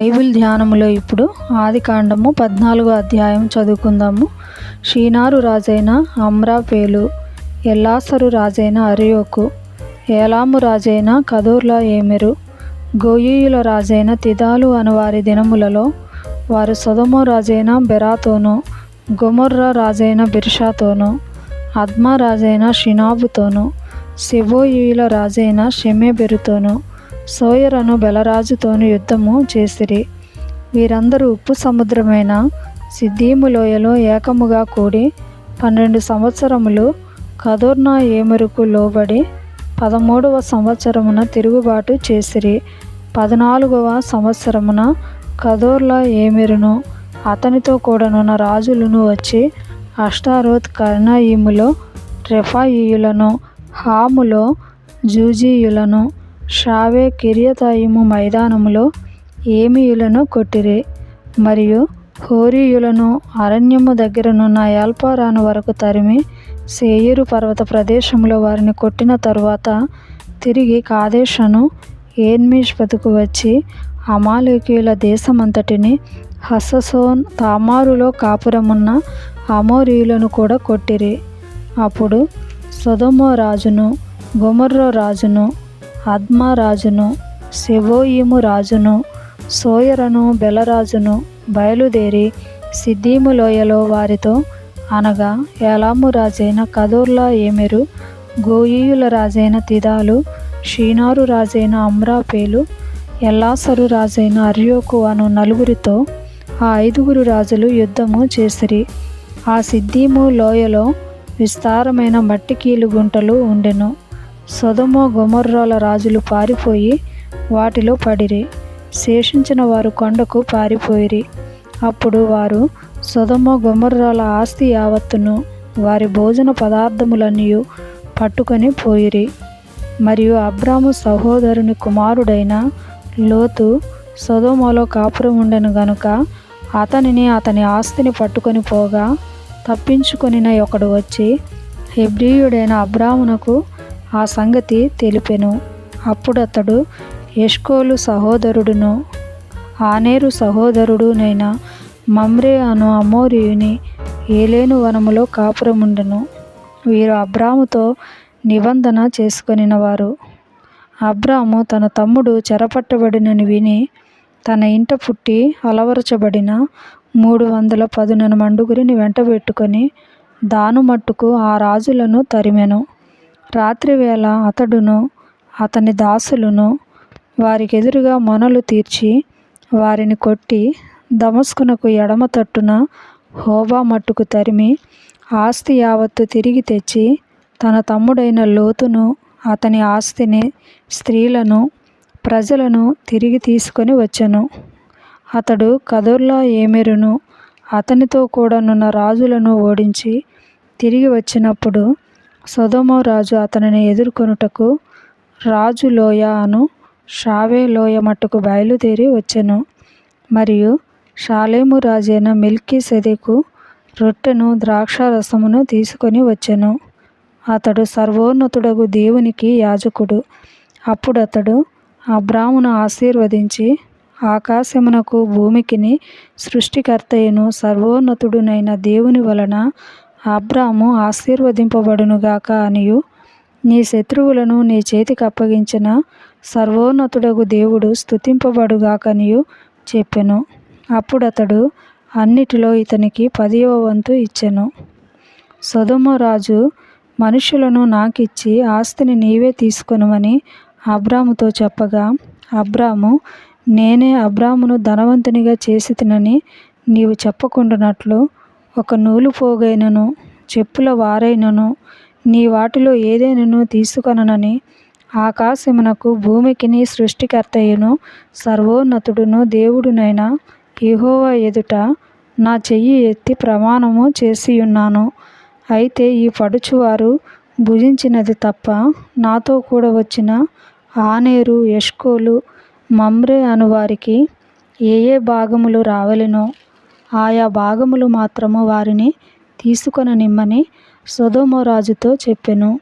Bible ధ్యానములో ఇప్పుడు ఆదికాండము పద్నాలుగో అధ్యాయం చదువుకుందాము. షీనారు రాజైన అమ్రాపేలు ఎల్లాసరు రాజైన అరియోకు ఏలాము రాజైన కదూర్లా ఏమెరు గోయీయుల రాజైన తిదాలు అనువారి దినములలో వారు సొదొమ రాజైన బెరాతోను గుమొర్ర రాజైన బిర్షాతోను అద్మా రాజైన షినాబుతోను సెబోయిల రాజైన షెమెబెరుతోను సోయరను బలరాజుతోను యుద్ధము చేసిరి. వీరందరూ ఉప్పు సముద్రమైన సిద్దీము లోయలో ఏకముగా కూడి పన్నెండు సంవత్సరములు కదోర్నా ఏమెరుకు లోబడి పదమూడవ సంవత్సరమున తిరుగుబాటు చేసిరి. పద్నాలుగవ సంవత్సరమున కదోర్లా ఏమెరును అతనితో కూడనున్న రాజులను వచ్చి అష్టారోత్ కర్ణాయిములో రెఫాయియులను హాములో జూజీయులను షావే కిరియతాయిము మైదానములో ఏమీయులను కొట్టిరి? మరియు హోరీయులను అరణ్యము దగ్గరనున్న యాల్పారాను వరకు తరిమి సేయిరు పర్వత ప్రదేశంలో వారిని కొట్టిన తరువాత తిరిగి కాదేశను ఏన్మిష్పతుకు వచ్చి అమాలేకీయుల దేశమంతటిని హససోన్ తామారులో కాపురమున్న అమోరీయులను కూడా కొట్టిరి. అప్పుడు సొదొమ రాజును గుమర్రో రాజును అద్మా రాజును రాజును సోయరను బెలరాజును బయలుదేరి సిద్దీము లోయలో వారితో అనగా ఏలాము రాజైన కదోర్లా ఏమెరు గోయీయుల రాజైన తిదాలు షీనారు రాజైన అమ్రాపేలు ఎల్లాసరు రాజైన అర్యోకు అను నలుగురితో ఆ ఐదుగురు రాజులు యుద్ధము చేసిరి. ఆ సిద్దీము లోయలో విస్తారమైన మట్టికీలు గుంటలు ఉండెను. సొదొమ గొమొర్రాల రాజులు పారిపోయి వాటిలో పడిరి. శేషించిన వారు కొండకు పారిపోయిరి. అప్పుడు వారు సొదొమ గొమొర్రాల ఆస్తి యావత్తును వారి భోజన పదార్థములన్నీ పట్టుకొని పోయిరి. మరియు అబ్రాము సహోదరుని కుమారుడైన లోతు సొదొమలో కాపురం ఉండెను గనుక అతనిని అతని ఆస్తిని పట్టుకొని పోగా తప్పించుకొనిన ఒకడు వచ్చి హెబ్రియుడైన అబ్రామునకు ఆ సంగతి తెలిపెను. అప్పుడు అతడు ఎష్కోలు సహోదరుడును ఆనేరు సహోదరుడునైన మమ్రే అను అమోరియుని ఏలేను వనములో కాపురముండెను. వీరు అబ్రాముతో నిబంధన చేసుకొనినవారు. అబ్రాము తన తమ్ముడు చెరపట్టబడినని విని తన ఇంట పుట్టి అలవరచబడిన మూడు వందల పదునను మండుగురిని వెంటబెట్టుకొని దాను మట్టుకు ఆ రాజులను తరిమెను. రాత్రివేళ అతడును అతని దాసులను వారికెదురుగా మొనలు తీర్చి వారిని కొట్టి దమస్కునకు ఎడమ తట్టున హోబా మట్టుకు తరిమి ఆస్తి యావత్తు తిరిగి తెచ్చి తన తమ్ముడైన లోతును అతని ఆస్తిని స్త్రీలను ప్రజలను తిరిగి తీసుకొని వచ్చెను. అతడు కదుర్లా ఏమెరును అతనితో కూడానున్న రాజులను ఓడించి తిరిగి వచ్చినప్పుడు సొదొమ రాజు అతనిని ఎదుర్కొనుటకు రాజు లోయ అను షావే లోయ మట్టుకు బయలుదేరి వచ్చెను. మరియు షాలేము రాజైన మిల్కీ సెదెకు రొట్టెను ద్రాక్షారసమును తీసుకొని వచ్చెను. అతడు సర్వోన్నతుడగు దేవునికి యాజకుడు. అప్పుడు అతడు అబ్రామును ఆశీర్వదించి ఆకాశమునకు భూమికిని సృష్టికర్తయను సర్వోన్నతుడునైన దేవుని వలన అబ్రాము ఆశీర్వదింపబడునుగాక అనియు. నీ శత్రువులను నీ చేతికి అప్పగించిన సర్వోన్నతుడగు దేవుడు స్తుతింపబడుగాకనియు చెప్పెను. అప్పుడతడు అన్నిటిలో ఇతనికి పదివ వంతు ఇచ్చెను. సొదొమ రాజు మనుషులను నాకిచ్చి ఆస్తిని నీవే తీసుకొనమని అబ్రాముతో చెప్పగా అబ్రాము నేనే అబ్రామును ధనవంతునిగా చేసి తినని నీవు చెప్పకుండానట్లు ఒక నూలు పోగైనను చెప్పుల వారైనను నీ వాటిలో ఏదైనను తీసుకొననని ఆకాశమునకు భూమికిని సృష్టికర్తయును సర్వోన్నతుడును దేవుడునైన యెహోవా ఎదుట నా చెయ్యి ఎత్తి ప్రమాణము చేసియున్నాను. అయితే ఈ పడుచువారు భుజించినది తప్ప నాతో కూడా వచ్చిన ఆనేరు ఎష్కోలు మమ్రే అనువారికి ఏ ఏ భాగములు రావలెనో ఆయా భాగములు మాత్రము వారిని తీసుకొననిమ్మని సొదొమ రాజుతో చెప్పెను.